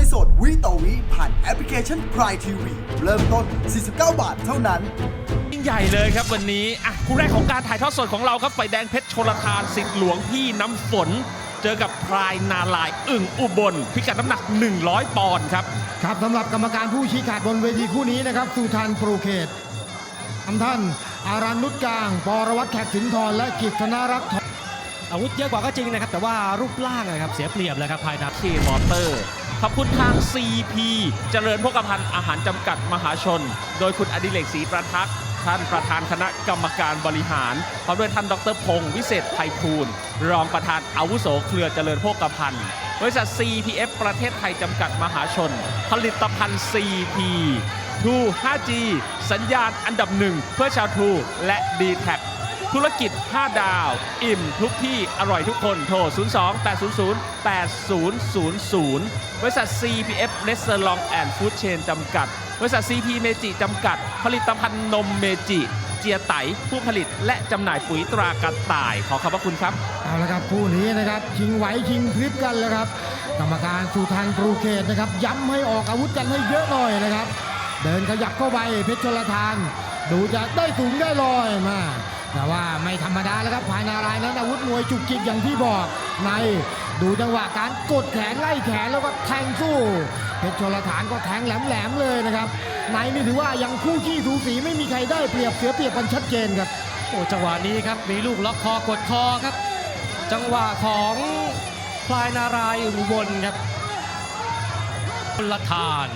วยสดวิต่อวิผ่านแอปพลิเคชัน Prime TV เริ่มต้น 49 บาทเท่านั้นยิ่งใหญ่เลยครับวันนี้อะคู่แรกของการถ่ายทอดสดของเราครับไฟแดงเพชรชลทานสิทธิ์หลวงพี่น้ำฝน เจอกับพรายนาลายอึ่งอุบล พิกัดน้ำหนัก 100 ปอนด์ครับ ครับสำหรับกรรมการผู้ชี้ขาดบนเวทีคู่นี้นะครับสุทันโปรเขตทำท่านอารันนุชกลางปรวัตแขกสินทรและกิจธนรักษ์อาวุธเยอะกว่าก็จริงนะครับ แต่ว่ารูปร่างนะครับเสียเปรียบเลยครับภายในเคมอเตอร์ ขอบคุณทาง CP เจริญพกพันธ์อาหารจำกัดมหาชน โดยคุณอดิเรกศรีประทักษ์ท่านประธานคณะกรรมการบริหารพร้อมด้วยท่านดรพงศ์วิเศษไพฑูรย์รองประธานอาวุโสเครือเจริญพกพันธ์บริษัท CPF ประเทศไทยจำกัดมหาชน ผลิตภัณฑ์ CP 2 5G สัญญาณอันดับหนึ่งเพื่อชาวทูและ d t แท ธุรกิจ 5 ดาว อิ่มทุกที่อร่อยทุกคนโทร 02 800 8000 บริษัท CPF r e s t a u r a n t and Food Chain จำกัด บริษัท CP เมจิจำกัด ผลิตภัณฑ์นมเมจิ เจียไตผู้ผลิตและจำหน่ายปุ๋ยตรากระต่าย ขอขอบพระคุณครับ เอาละครับคู่นี้นะครับชิงไหวชิงพริบกันแล้วครับ กรรมการสุทันโปรเขตนะครับ ย้ำให้ออกอาวุธกันให้เยอะหน่อยนะครับ เดินขยับเข้าไปเพชรชลทานดูจะได้สูงได้ลอยมา แต่ว่าไม่ธรรมดาแล้วครับภายนารายนั้นอาวุธมวยจุกจิกอย่างที่บอกในดูจังหวะการกดแขนไล่แขนแล้วก็แทงสู้เพชรชลทานก็แทงแหลมๆเลยนะครับในนี่ถือว่ายังคู่ขี้สูสีไม่มีใครได้เปรียบเสียเปรียบกันชัดเจนครับโอ้จังหวะนี้ครับมีลูกล็อกคอกดคอครับ จังหวะของพลายนารายอุบลครับพลทาน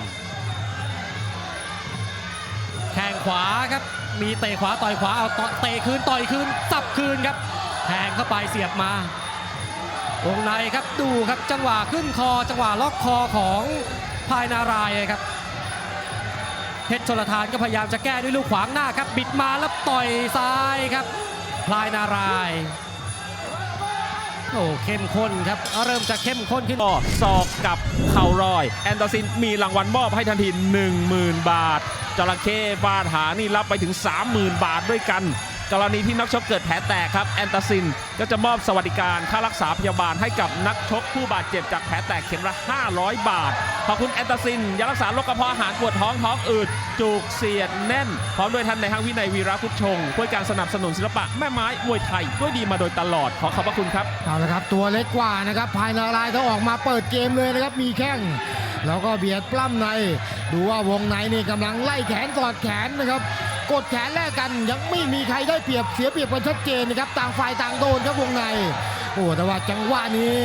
แข้งขวาครับ มีเตะขวาต่อยขวาเอาเตะคืนต่อยคืนสับคืนครับ แทงเข้าไปเสียบมาวงในครับดูครับจังหวะขึ้นคอจังหวะล็อกคอของพายนารายครับเพชรชลทานก็พยายามจะแก้ด้วยลูกขวางหน้าครับ บิดมาแล้วต่อยซ้ายครับพลายนารายโอ้เข้มข้นครับเริ่มจะเข้มข้นขึ้นศอกกับเข่ารอย แอนตาซินมีรางวัลมอบให้ทันที 10,000 บาท จระเข้ฟาดหานี่รับไปถึง 30,000 บาทด้วยกัน กรณีที่นักชกเกิดแผลแตกครับ แอนตาซินก็จะมอบสวัสดิการค่ารักษาพยาบาลให้กับนักชกผู้บาดเจ็บจากแผลแตกเข็มละ 500 บาท ขอบคุณแอนตาซินยารักษาโรคกระเพาะอาหารปวดท้องท้องอืดจุกเสียดแน่น พร้อมด้วยท่านในห้างวินัยวีระพุทชงเพื่อการสนับสนุนศิลปะแม่ไม้มวยไทยด้วยดีมาโดยตลอดขอขอบพระคุณครับเอาละครับตัวเล็กกว่านะครับภายในลายต้องออกมาเปิดเกมเลยนะครับมีแข้ง แล้วก็เบียดปล้ำใน ดูว่าวงในนี่กำลังไล่แขนกอดแขนนะครับ กดแขนแลกกันยังไม่มีใครได้เปรียบเสียเปรียบกันชัดเจนนะครับต่างฝ่ายต่างโดนครับวงในโอ้แต่ว่าจังหวะนี้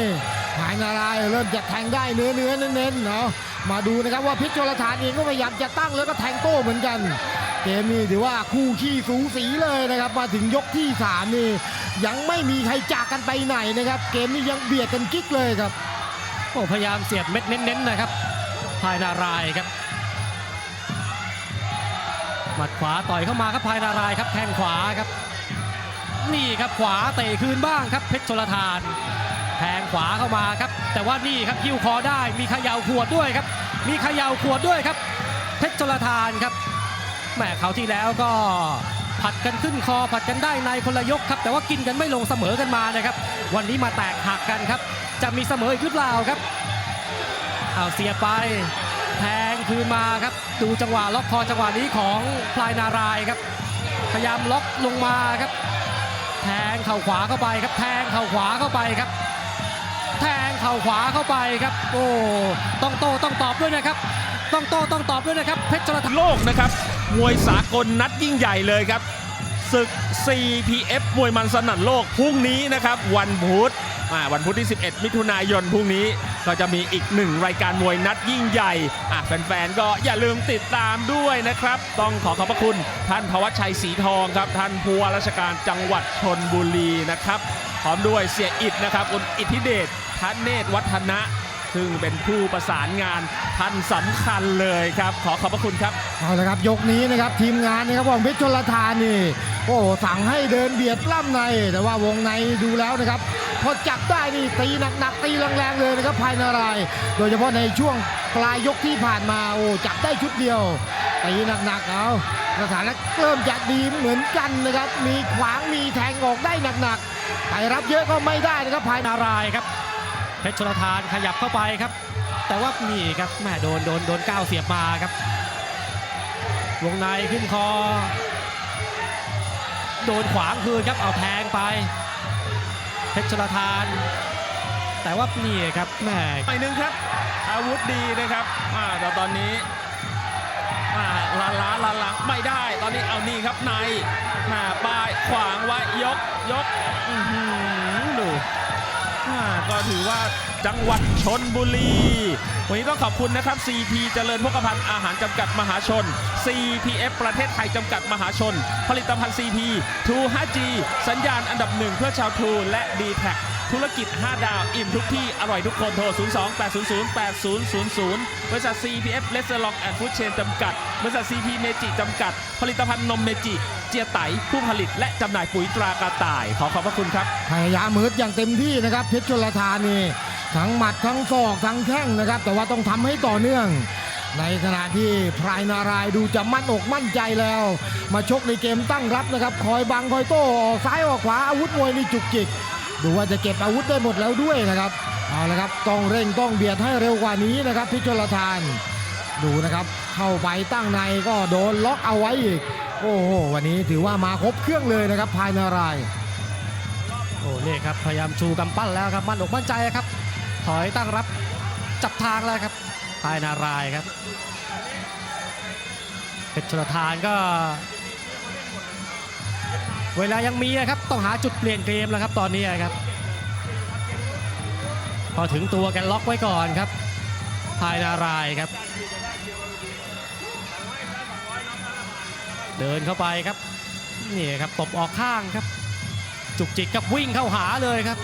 ภายในลายเริ่มจะแทงได้เนื้อเนื้อเน้นๆเนาะมาดูนะครับว่าพิชโชลฐานเองก็พยายามจะตั้งแล้วก็แทงโต้เหมือนกันเกมนี้ถือว่าคู่ขี้สูสีเลยนะครับ มาถึงยกที่สามนี่ยังไม่มีใครจากกันไปไหนนะครับ เกมนี้ยังเบียดกันกิ๊กเลยครับโอ้พยายามเสียบเม็ดเน้นๆนะครับ พายนารายครับ หมัดขวาต่อยเข้ามาครับพายนารายครับแข้งขวาครับ นี่ครับขวาเตะคืนบ้างครับเพชรชลทาน แทงขวาเข้ามาครับ แต่ว่านี่ครับคิ้วคอได้มีเขย่าขวดด้วยครับ มีเขย่าขวดด้วยครับ เพชรชลทานครับแหมเขาที่แล้วก็ผัดกันขึ้นคอผัดกันได้ในคนละยกครับ แต่ว่ากินกันไม่ลงเสมอกันมานะครับ วันนี้มาแตกหักกันครับ จะมีเสมออีกหรือเปล่าครับ เอาเสียไป แทงคืนมาครับ ดูจังหวะล็อกคอจังหวะนี้ของพลายนารายครับ พยายามล็อกลงมาครับ แทงเข่าขวาเข้าไปครับ แทงเข่าขวาเข้าไปครับ แทงเข่าขวาเข้าไปครับ โอ้ต้องโตต้องตอบด้วยนะครับ ต้องโตต้องตอบด้วยนะครับ เพชรจรทันโลกนะครับมวยสากลนัดยิ่งใหญ่เลยครับศึก CPF มวยมันสนั่นโลกพรุ่งนี้นะครับ วันพุธอ่าวันพุธที่ 11 มิถุนายนพรุ่งนี้ ก็จะมีอีกหนึ่งรายการมวยนัดยิ่งใหญ่อะแฟนๆก็อย่าลืมติดตามด้วยนะครับ ต้องขอขอบพระคุณท่านพวัชชัยศรีทองครับ ท่านผู้ว่าราชการจังหวัดชนบุรีนะครับพร้อมด้วยเสียอิดนะครับคุณอิทธิเดชทันเนตรวัฒนะซึ่งเป็นผู้ประสานงานท่านสำคัญเลยครับ ขอขอบพระคุณครับ เอาละครับยกนี้นะครับทีมงานนะครับของเพชรชลทานนี่ โอ้สั่งให้เดินเบียดปล้ำในแต่ว่าวงในดูแล้วนะครับพอจับได้นี่ตีหนักๆตีแรงๆเลยนะครับภายในราย โดยเฉพาะในช่วงปลายยกที่ผ่านมาโอ้จับได้ชุดเดียวตีหนักๆเอาสถานะเริ่มจะดีเหมือนกันนะครับ มีขวางมีแทงออกได้หนักๆไปรับเยอะก็ไม่ได้นะครับภายในารายครับเพชรชลทานขยับเข้าไปครับ แต่ว่านี่ครับแม่โดนโดนโดนก้าวเสียบมาครับวงในขึ้นคอ โดนขวางคืนครับเอาแทงไปเพชรชลทาน แต่ว่านี่ครับแม่ไปหนึ่งครับ อาวุธดีนะครับอ่าแต่ตอนนี้อ่าลาล้าลาลังไม่ได้ ตอนนี้เอานี่ครับในมาป้ายขวางไว้ยกยกอื้อหือดูอ่าก็ถือว่าจังหวัดชนบุรี วันนี้ต้องขอบคุณนะครับ CP เจริญพกพันธ์อาหารจำกัดมหาชน CPF ประเทศไทยจำกัดมหาชน ผลิตภัณฑ์ CP 2 5G สัญญาณอันดับหนึ่งเพื่อชาวทูและ d t แทธุรกิจ 5 ดาว อิ่มทุกที่ อร่อยทุกคน โทร 02 800 8000 บริษัท CPF r e s t a u r a n t and Food Chain จำกัด บริษัท CP เมจิจำกัด ผลิตภัณฑ์นมเมจิ เจียไต ผู้ผลิตและจำหน่ายปุ๋ยตรากระต่าย ขอขอบพระคุณครับ พยายามมืดอย่างเต็มที่นะครับเพชรชลทานี ทั้งหมัดทั้งศอกทั้งแข้งนะครับ แต่ว่าต้องทำให้ต่อเนื่อง ในขณะที่พรายนารายดูจะมั่นอกมั่นใจแล้ว มาชกในเกมตั้งรับนะครับ คอยบังคอยโต้ออกซ้ายออกขวาอาวุธมวยนี่จุกจิกดูว่าจะเก็บอาวุธได้หมดแล้วด้วยนะครับเอาละครับต้องเร่งต้องเบียดให้เร็วกว่านี้นะครับพชรชลทาน ดูนะครับ เข้าไปตั้งในก็โดนล็อกเอาไว้อีกโอ้โหวันนี้ถือว่ามาครบเครื่องเลยนะครับพายนารายโอ้นี่ครับพยายามชูกำปั้นแล้วครับมั่นอกมั่นใจครับ ถอยตั้งรับจับทางแล้วครับพายนารายครับเพชรชลทานก็ เวลายังมีนะครับต้องหาจุดเปลี่ยนเกมแล้วครับตอนนี้ครับ พอถึงตัวกันล็อกไว้ก่อนครับพายนารายครับ เดินเข้าไปครับนี่ครับตบออกข้างครับ จุกจิกกับวิ่งเข้าหาเลยครับ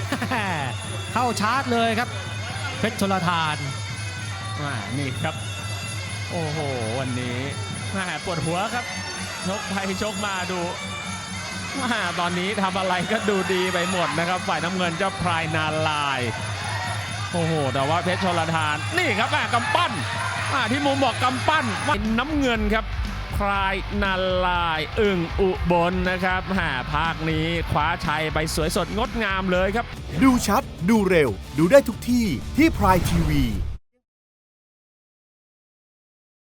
เข้าชาร์จเลยครับ เพชรชลทานอ่านี่ครับ โอ้โห วันนี้แม่ปวดหัวครับชกไปชกมาดูม่ตอนนี้ทำอะไรก็ดูดีไปหมดนะครับ ฝ่ายน้ำเงินเจ้าพรายนาลายโอ้โห แต่ว่าเพชรชลทาน นี่ครับแม่กำปั้นอ่าที่มุมบอกกำปั้นว่าน้ำเงินครับ พรายนาลายอึ่งอุบลนะครับหาภาคนี้คว้าชัยไปสวยสดงดงามเลยครับ ดูชัด ดูเร็ว ดูได้ทุกที่ที่พรายทีวี